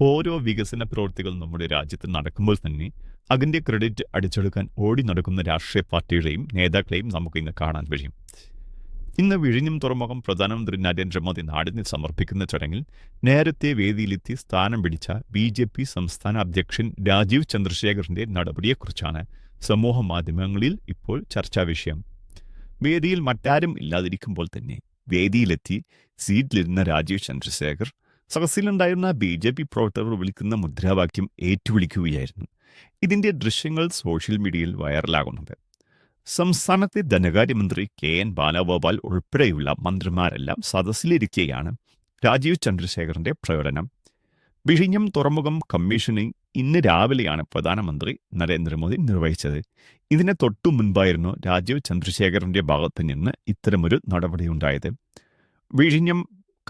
ഓരോ വികസന പ്രവൃത്തികൾ നമ്മുടെ രാജ്യത്ത് നടക്കുമ്പോൾ തന്നെ അതിന്റെ ക്രെഡിറ്റ് അടിച്ചെടുക്കാൻ ഓടി നടക്കുന്ന രാഷ്ട്രീയ പാർട്ടികളെയും നേതാക്കളെയും നമുക്ക് ഇന്ന് കാണാൻ കഴിയും. ഇന്ന് വിഴിഞ്ഞം തുറമുഖം പ്രധാനമന്ത്രി നരേന്ദ്രമോദി നാടിന് സമർപ്പിക്കുന്ന ചടങ്ങിൽ നേരത്തെ വേദിയിലെത്തി സ്ഥാനം പിടിച്ച ബി ജെ പി സംസ്ഥാന അധ്യക്ഷൻ രാജീവ് ചന്ദ്രശേഖറിന്റെ നടപടിയെക്കുറിച്ചാണ് സമൂഹ മാധ്യമങ്ങളിൽ ഇപ്പോൾ ചർച്ചാ വിഷയം. വേദിയിൽ മറ്റാരും ഇല്ലാതിരിക്കുമ്പോൾ തന്നെ വേദിയിലെത്തി സീറ്റിലിരുന്ന രാജീവ് ചന്ദ്രശേഖർ സദസ്സിലുണ്ടായിരുന്ന ബി ജെ പി പ്രവർത്തകർ വിളിക്കുന്ന മുദ്രാവാക്യം ഏറ്റുവിളിക്കുകയായിരുന്നു. ഇതിന്റെ ദൃശ്യങ്ങൾ സോഷ്യൽ മീഡിയയിൽ വൈറലാകുന്നുണ്ട്. സംസ്ഥാനത്തെ ധനകാര്യമന്ത്രി കെ എൻ ബാലഗോപാൽ ഉൾപ്പെടെയുള്ള മന്ത്രിമാരെല്ലാം സദസ്സിലിരിക്കെയാണ് രാജീവ് ചന്ദ്രശേഖറിന്റെ പ്രകടനം. വിഴിഞ്ഞം തുറമുഖം കമ്മീഷനിങ് ഇന്ന് രാവിലെയാണ് പ്രധാനമന്ത്രി നരേന്ദ്രമോദി നിർവഹിച്ചത്. ഇതിനെ തൊട്ടു മുൻപായിരുന്നു രാജീവ് ചന്ദ്രശേഖറിന്റെ ഭാഗത്ത് നിന്ന് ഇത്തരമൊരു നടപടിയുണ്ടായത്. വിഴിഞ്ഞം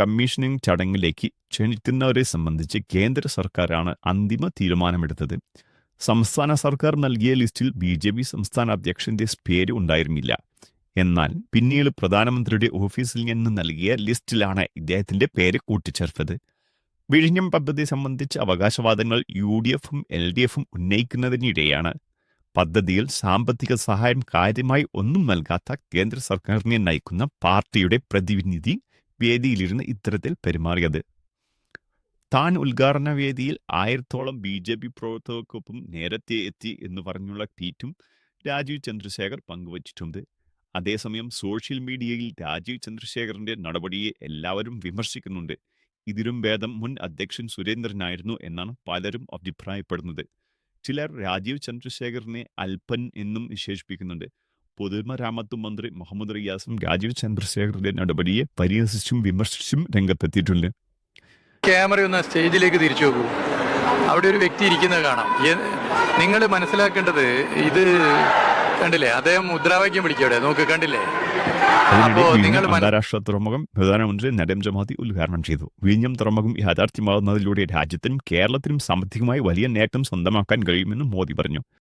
കമ്മീഷനിങ് ചടങ്ങിലേക്ക് ക്ഷണിക്കുന്നവരെ സംബന്ധിച്ച് കേന്ദ്ര സർക്കാരാണ് അന്തിമ തീരുമാനമെടുത്തത്. സംസ്ഥാന സർക്കാർ നൽകിയ ലിസ്റ്റിൽ ബി ജെ പി സംസ്ഥാന അധ്യക്ഷന്റെ പേര് ഉണ്ടായിരുന്നില്ല. എന്നാൽ പിന്നീട് പ്രധാനമന്ത്രിയുടെ ഓഫീസിൽ നിന്ന് നൽകിയ ലിസ്റ്റിലാണ് ഇദ്ദേഹത്തിന്റെ പേര് കൂട്ടിച്ചേർത്തത്. വിഴിഞ്ഞം പദ്ധതി സംബന്ധിച്ച അവകാശവാദങ്ങൾ യു ഡി എഫും എൽ ഡി എഫും ഉന്നയിക്കുന്നതിനിടെയാണ് പദ്ധതിയിൽ സാമ്പത്തിക സഹായം കാര്യമായി ഒന്നും നൽകാത്ത കേന്ദ്ര സർക്കാരിനെ നയിക്കുന്ന പാർട്ടിയുടെ പ്രതിനിധി വേദിയിലിരുന്ന് ഇത്തരത്തിൽ പെരുമാറിയത്. താൻ ഉദ്ഘാടന വേദിയിൽ ആയിരത്തോളം ബി ജെ പി പ്രവർത്തകർക്കൊപ്പം നേരത്തെ എത്തി എന്ന് പറഞ്ഞുള്ള ട്വീറ്റും രാജീവ് ചന്ദ്രശേഖർ പങ്കുവച്ചിട്ടുണ്ട്. അതേസമയം സോഷ്യൽ മീഡിയയിൽ രാജീവ് ചന്ദ്രശേഖറിന്റെ നടപടിയെ എല്ലാവരും വിമർശിക്കുന്നുണ്ട്. ഇതിലും ഭേദം മുൻ അധ്യക്ഷൻ സുരേന്ദ്രനായിരുന്നു എന്നാണ് പലരും അഭിപ്രായപ്പെടുന്നത്. ചിലർ രാജീവ് ചന്ദ്രശേഖറിനെ അൽപ്പൻ എന്നും വിശേഷിപ്പിക്കുന്നുണ്ട്. പൊതുമരാമത്ത് മന്ത്രി മുഹമ്മദ് റിയാസും രാജീവ് ചന്ദ്രശേഖറിന്റെ നടപടിയെ പരിഹസിച്ചും വിമർശിച്ചും രംഗത്തെത്തിയിട്ടുണ്ട്. ക്യാമറ ഒന്ന് സ്റ്റേജിലേക്ക് തിരിച്ചു നോക്കൂ. അവിടെ ഒരു വ്യക്തി ഇരിക്കുന്നത് കാണാം. നിങ്ങൾ മനസ്സിലാക്കേണ്ടത് ഇത് കണ്ടില്ലേ? അദ്ദേഹം മുദ്രാവാക്യം വിളിക്കവിടെ നോക്ക് കണ്ടില്ലേ? അന്താരാഷ്ട്ര തുറമുഖം പ്രധാനമന്ത്രി നരേന്ദ്രമോദി ഉദ്ഘാടനം ചെയ്തു. വിഴിഞ്ഞം തുറമുഖം യാഥാർത്ഥ്യമാകുന്നതിലൂടെ രാജ്യത്തിനും കേരളത്തിനും സാമ്പത്തികമായി വലിയ നേട്ടം സ്വന്തമാക്കാൻ കഴിയുമെന്നും മോദി പറഞ്ഞു.